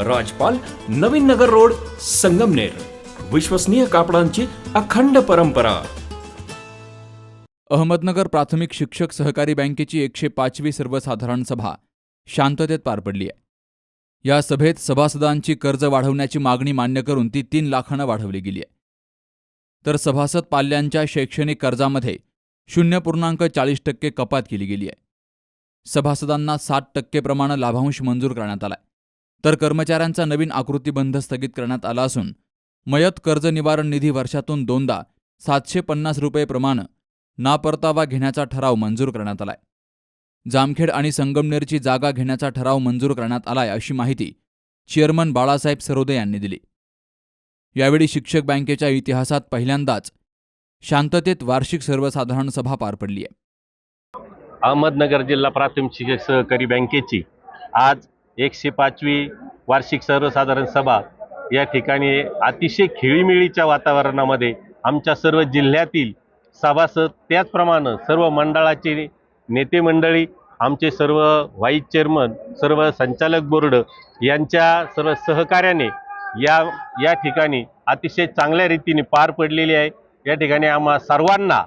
राजपाल Navin Nagar road Sangamner. विश्वसनीय कापडांची अखंड परंपरा. अहमदनगर प्राथमिक शिक्षक सहकारी बँकेची एकशे पाचवी सर्वसाधारण सभा शांततेत पार पडली आहे. या सभेत सभासदांची कर्ज वाढवण्याची मागणी मान्य करून ती तीन लाखानं वाढवली गेली आहे. तर सभासद पाल्यांच्या शैक्षणिक कर्जामध्ये शून्य पूर्णांक चाळीस टक्के कपात केली गेली आहे. सभासदांना सात टक्के प्रमाणे लाभांश मंजूर करण्यात आलाय. तर कर्मचाऱ्यांचा नवीन आकृतीबंध स्थगित करण्यात आला असून मयत कर्ज निवारण निधी वर्षातून दोनदा सातशे पन्नास रुपये प्रमाण नापरतावा घेण्याचा ठराव मंजूर करण्यात आलाय. जामखेड आणि संगमनेरची जागा घेण्याचा ठराव मंजूर करण्यात आलाय अशी माहिती चेअरमन बाळासाहेब सरोदे यांनी दिली. यावेळी शिक्षक बँकेच्या इतिहासात पहिल्यांदाच शांततेत वार्षिक सर्वसाधारण सभा पार पडली आहे अहमदनगर जिल्हा प्राथमिक शिक्षक सहकारी बँकेची आज एकशे पाचवी वार्षिक सर्वसाधारण सभा या ठिकाणी अतिशय खेळीमेळीच्या वातावरणामध्ये आमच्या सर्व जिल्ह्यातील सभासद त्याचप्रमाणे सर्व मंडळाचे नेते मंडळी आमचे सर्व व्हाईस चेअरमन सर्व संचालक बोर्ड यांच्या सर्व सहकार्याने या या ठिकाणी अतिशय चांगल्या रीतीने पार पडलेली आहे. या ठिकाणी आम्हा सर्वांना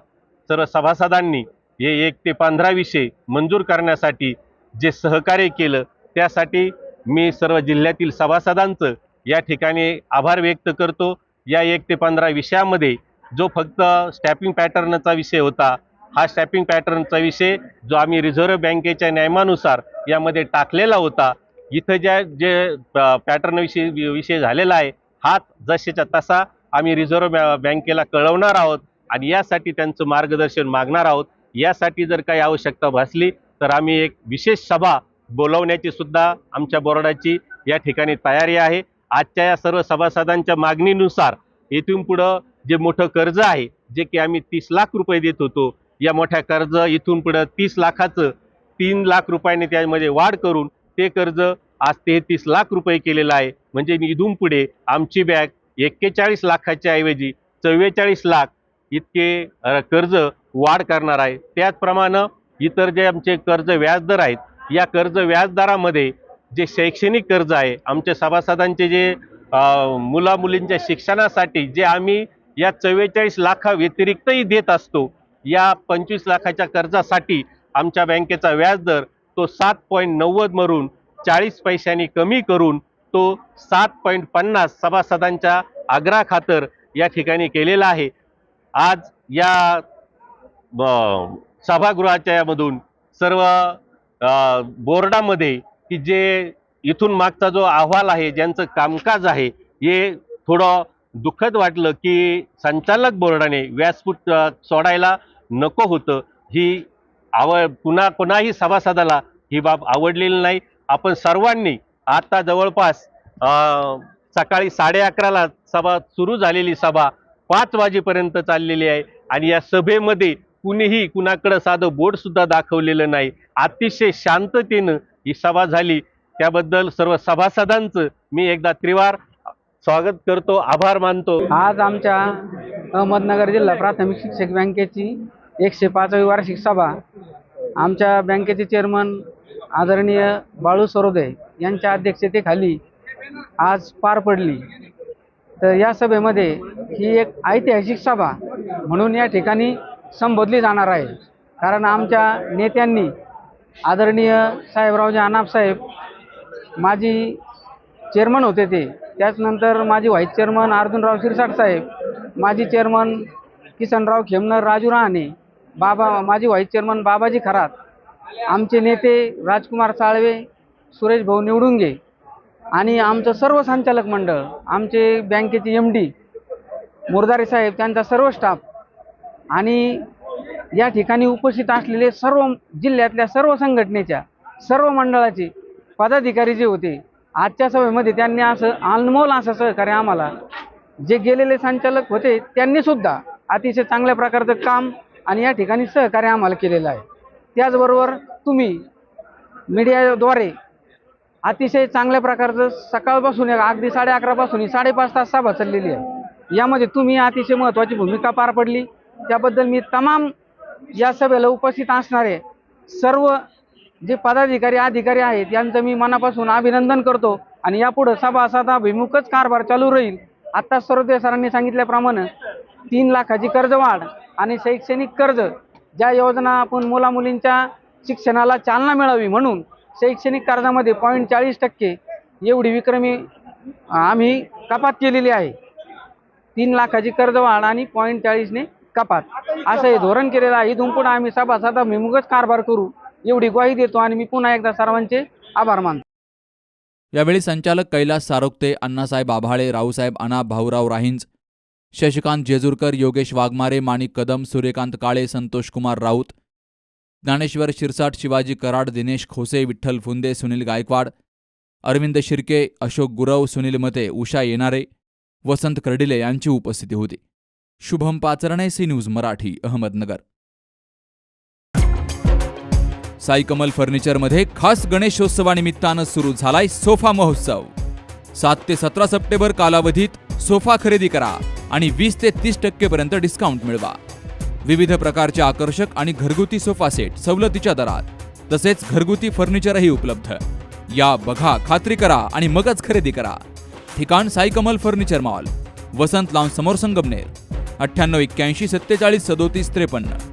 सर्व सभासदांनी हे एक ते पंधरा विषय मंजूर करण्यासाठी जे सहकार्य केलं त्यासाठी मी सर्व जिल्ह्यातील सभासदांचं या ठिकाणी आभार व्यक्त करतो. या एक ते पंधरा विषयामध्ये जो फक्त स्टॅपिंग पॅटर्नचा विषय होता हा स्टॅपिंग पॅटर्नचा विषय जो आम्ही रिझर्व्ह बँकेच्या नियमानुसार यामध्ये टाकलेला होता इथं ज्या जे पॅटर्नविषयी विषय झालेला आहे हा जसेच्या तसा आम्ही रिझर्व्ह बॅ- बँकेला कळवणार आहोत आणि यासाठी त्यांचं मार्गदर्शन मागणार आहोत. यासाठी जर काही आवश्यकता भासली तर आम्ही एक विशेष सभा बोलवण्याची सुद्धा आमच्या बोर्डाची या ठिकाणी तयारी आहे. आजच्या या सर्व सभासदांच्या मागणीनुसार इथून पुढं जे मोठं कर्ज आहे जे की आम्ही तीस लाख रुपये देत होतो या मोठ्या कर्ज इथून पुढं तीस लाखाचं तीन लाख रुपयाने त्यामध्ये वाढ करून ते कर्ज आज तेहतीस लाख रुपये केलेलं आहे. म्हणजे इथून पुढे आमची बँक एक्केचाळीस लाखाच्या ऐवजी चव्वेचाळीस लाख इतके कर्ज वाढ करणार आहे. त्याचप्रमाणे इतर जे आमचे कर्ज व्याजदर आहेत या कर्ज व्याजदरामध्ये जे शैक्षणिक कर्ज आहे आमच्या सभासदांचे जे मुला मुलींच्या शिक्षणासाठी जे आम्ही या चव्वेचाळीस लाखा व्यतिरिक्तही देत असतो या पंचवीस लाखाच्या कर्जासाठी आमच्या बँकेचा व्याजदर तो सात पॉईंट नव्वद मरून चाळीस पैशांनी कमी करून तो सात पॉईंट पन्नास सभासदांच्या आग्रहाखातर या ठिकाणी केलेला आहे. आज या ब- सभागृहाच्या यामधून सर्व बोर्डामध्ये की जे इथून मागचा जो अहवाल आहे ज्यांचं कामकाज आहे हे थोडं दुःखद वाटलं की संचालक बोर्डाने व्यासपीठ सोडायला नको होतं. ही आवड पुन्हा कोणाही सभासदाला ही बाब आवडलेली नाही. आपण सर्वांनी आता जवळपास सकाळी साडे अकराला सभा सुरू झालेली सभा पाच वाजेपर्यंत चाललेली आहे. आणि या सभेमध्ये कुणीही कुणाकडं साधं बोर्ड सुद्धा दाखवलेलं नाही. अतिशय शांततेनं ही सभा झाली. त्याबद्दल सर्व सभासदांचं मी एकदा त्रिवार स्वागत करतो आभार मानतो. आज आमच्या अहमदनगर जिल्हा प्राथमिक शिक्षक बँकेची एकशे पाचवी वार्षिक सभा. आमच्या बँकेचे चेअरमन आदरणीय बाळू सरोदे यांच्या अध्यक्षतेखाली आज पार पडली. तर या सभेमध्ये ही एक ऐतिहासिक सभा म्हणून या ठिकाणी संबोधली जाणार आहे. कारण आमच्या नेत्यांनी आदरणीय साहेबरावजी अनाप साहेब माजी चेअरमन होते ते. त्याचनंतर माजी व्हाईस चेअरमन अर्जुनराव शिरसाट साहेब माजी चेअरमन किसनराव खेमनर राजू रहाणे बाबा माजी व्हाईस चेअरमन बाबाजी खरात आमचे नेते राजकुमार साळवे सुरेश भाऊ निवडुंगे आणि आमचं सर्व संचालक मंडळ आमचे बँकेचे एम डी मुरदारे साहेब त्यांचा सर्व स्टाफ आणि या ठिकाणी उपस्थित असलेले सर्व जिल्ह्यातल्या सर्व संघटनेच्या सर्व मंडळाचे पदाधिकारी जे होते आजच्या सभेमध्ये त्यांनी असं अनमोल असं सहकार्य आम्हाला जे गेलेले संचालक होते त्यांनी सुद्धा अतिशय चांगल्या प्रकारचं काम आणि या ठिकाणी सहकार्य आम्हाला केलेलं आहे. त्याचबरोबर तुम्ही मीडियाद्वारे अतिशय चांगल्या प्रकारचं सकाळपासून अगदी साडे अकरापासून ही साडेपाच तास सभा चाललेली आहे. यामध्ये तुम्ही अतिशय महत्त्वाची भूमिका पार पडली. त्याबद्दल मी तमाम या सभेला उपस्थित असणारे सर्व जे पदाधिकारी अधिकारी आहेत यांचं मी मनापासून अभिनंदन करतो. आणि यापुढं सभासदाभिमुखच कारभार चालू राहील. आत्ता सर्वोदय सरांनी सांगितल्याप्रमाणे तीन लाखाची कर्जवाढ आणि शैक्षणिक कर्ज ज्या योजना आपण मुलामुलींच्या शिक्षणाला चालना मिळावी म्हणून शैक्षणिक कर्जामध्ये पॉईंट चाळीस टक्के एवढी विक्रमी आम्ही कपात केलेली आहे. तीन लाखाची कर्जवाढ आणि पॉईंट चाळीसने कपात. असं हे धोरण केलेलं आहे. इथून पुढे आम्ही सभासदाभिमुखच कारभार करू. एवढी ग्वाही देतो आणि मी पुन्हा एकदा सर्वांचे आभार मानतो. यावेळी संचालक कैलास सारोक्ते अण्णासाहेब आभाळे रावसाहेब अना भाऊराव राहिंज शशिकांत जेजूरकर योगेश वाघमारे माणिक कदम सूर्यकांत काळे संतोषकुमार राऊत ज्ञानेश्वर शिरसाट शिवाजी कराड दिनेश खोसे विठ्ठल फुंदे सुनील गायकवाड अरविंद शिर्के अशोक गुरव सुनील मते उषा येणारे वसंत कर्डिले यांची उपस्थिती होती. Shubham Pacharne C news Marathi Ahmednagar. Sai Kamal फर्निचरमध्ये खास गणेशोत्सवानिमित्तानं सुरू झालाय सोफा महोत्सव. सात ते सतरा सप्टेंबर कालावधीत सोफा खरेदी करा आणि वीस ते तीस टक्केपर्यंत डिस्काउंट मिळवा. विविध प्रकारचे आकर्षक आणि घरगुती सोफा सेट सवलतीच्या दरात. तसेच घरगुती फर्निचरही उपलब्ध. या बघा खात्री करा आणि मगच खरेदी करा. ठिकाण Saikamal furniture mall. Vasant lawn समोर संगमनेर. अठ्ठ्याण्णव एक्क्याऐंशी सत्तेचाळीस सदोतीस त्रेपन्न.